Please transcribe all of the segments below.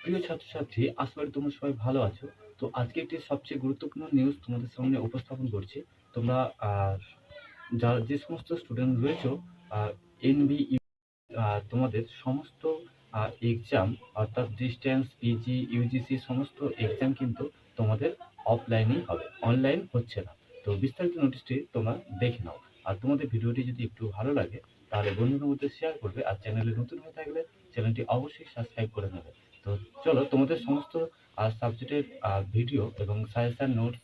প্রিয় ছাত্রছাত্রী করি তোমরা সবাই ভালো আছো। তো আজকে একটি সবচেয়ে গুরুত্বপূর্ণ নিউজ তোমাদের সামনে উপস্থাপন করছি। তোমরা যারা যে সমস্ত স্টুডেন্ট রয়েছো এনবি তোমাদের সমস্ত এক্সাম অর্থাৎ ডিস্টেন্স পিজি ইউজিসি সমস্ত এক্সাম কিন্তু তোমাদের অফলাইনেই হবে অনলাইন হচ্ছে না। তো বিস্তারিত নোটিশটি তোমরা দেখে নাও। আর তোমাদের ভিডিওটি যদি একটু ভালো লাগে তাহলে বন্ধুদের মধ্যে শেয়ার করবে আর চ্যানেলে নতুন হয়ে থাকলে চ্যানেলটি অবশ্যই সাবস্ক্রাইব করে নেবে। তো চলো তোমাদের সমস্ত সাবজেক্টের ভিডিও এবং সাজেশন নোটস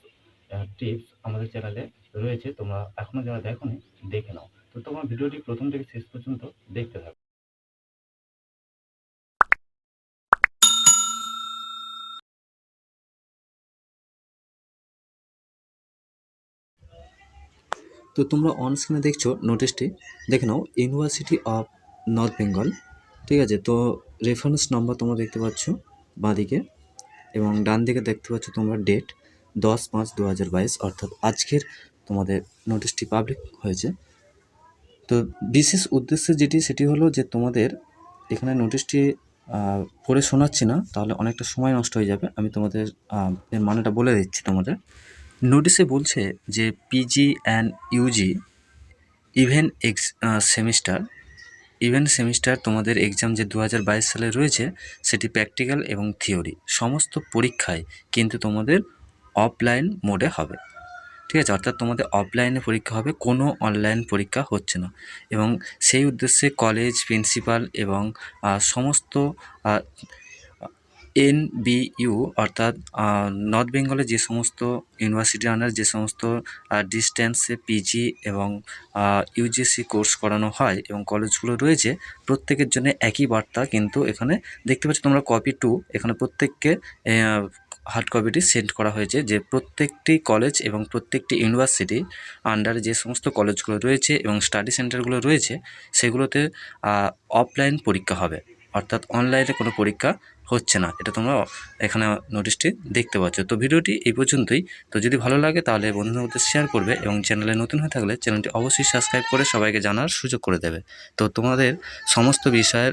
টিপস আমাদের চ্যানেলে রয়েছে, তোমরা এখনও যারা দেখো দেখে নাও। তো তোমার ভিডিওটি প্রথম থেকে শেষ পর্যন্ত দেখতে থাকো। তো তোমরা অন স্ক্রিনে দেখছ নোটিশটি দেখে নাও ইউনিভার্সিটি অফ নর্থ বেঙ্গল ঠিক আছে? তো রেফারেন্স নম্বর তোমরা দেখতে পাচ্ছ বাঁদিকে এবং ডান দিকে দেখতে পাচ্ছ তোমরা ডেট দশ পাঁচ দু হাজার বাইশ, অর্থাৎ আজকের তোমাদের নোটিশটি পাবলিক হয়েছে। তো বিশেষ উদ্দেশ্য যেটি, সেটি হলো যে তোমাদের এখানে নোটিশটি পড়ে শোনাচ্ছি না, তাহলে অনেকটা সময় নষ্ট হয়ে যাবে। আমি তোমাদের এর মানেটা বলে দিচ্ছি তোমাদের। নোটিশে বলছে যে PG and UG even ex semester even semester তোমাদের এক্সাম যে দু হাজার বাইশ সালে রয়েছে, সেটি প্র্যাকটিক্যাল এবং থিওরি সমস্ত পরীক্ষায় কিন্তু তোমাদের অফলাইন মোডে হবে। ঠিক আছে? অর্থাৎ তোমাদের অফলাইনে পরীক্ষা হবে, কোনো অনলাইন পরীক্ষা হচ্ছে না। এবং সেই উদ্দেশ্যে কলেজ প্রিন্সিপাল এবং সমস্ত এন ইউ অর্থাৎ নর্থ বেঙ্গলে যে সমস্ত ইউনিভার্সিটি আন্ডার যে সমস্ত ডিস্টেন্সে পিজি এবং ইউজিসি কোর্স করানো হয় এবং কলেজগুলো রয়েছে, প্রত্যেকের জন্য একই বার্তা কিন্তু এখানে দেখতে পাচ্ছ তোমরা কপি টু, এখানে প্রত্যেককে হার্ড কপিটি সেন্ড করা হয়েছে যে প্রত্যেকটি কলেজ এবং প্রত্যেকটি ইউনিভার্সিটি আন্ডারে যে সমস্ত কলেজগুলো রয়েছে এবং স্টাডি সেন্টারগুলো রয়েছে, সেগুলোতে অফলাইন পরীক্ষা হবে। অর্থাৎ অনলাইনে কোনো পরীক্ষা হচ্ছে না। এটা তোমরা এখানে নোটিশটি দেখতে পাচ্ছ। তো ভিডিওটি এই পর্যন্তই। তো যদি ভালো লাগে তাহলে বন্ধুদের মধ্যে শেয়ার করবে এবং চ্যানেলে নতুন হয়ে থাকলে চ্যানেলটি অবশ্যই সাবস্ক্রাইব করে সবাইকে জানার সুযোগ করে দেবে। তো তোমাদের সমস্ত বিষয়ের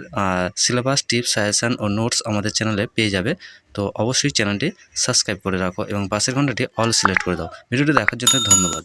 সিলেবাস টিপস সাজেশান ও নোটস আমাদের চ্যানেলে পেয়ে যাবে। তো অবশ্যই চ্যানেলটি সাবস্ক্রাইব করে রাখো এবং পাশের ঘন্টাটি অল সিলেক্ট করে দাও। ভিডিওটি দেখার জন্য ধন্যবাদ।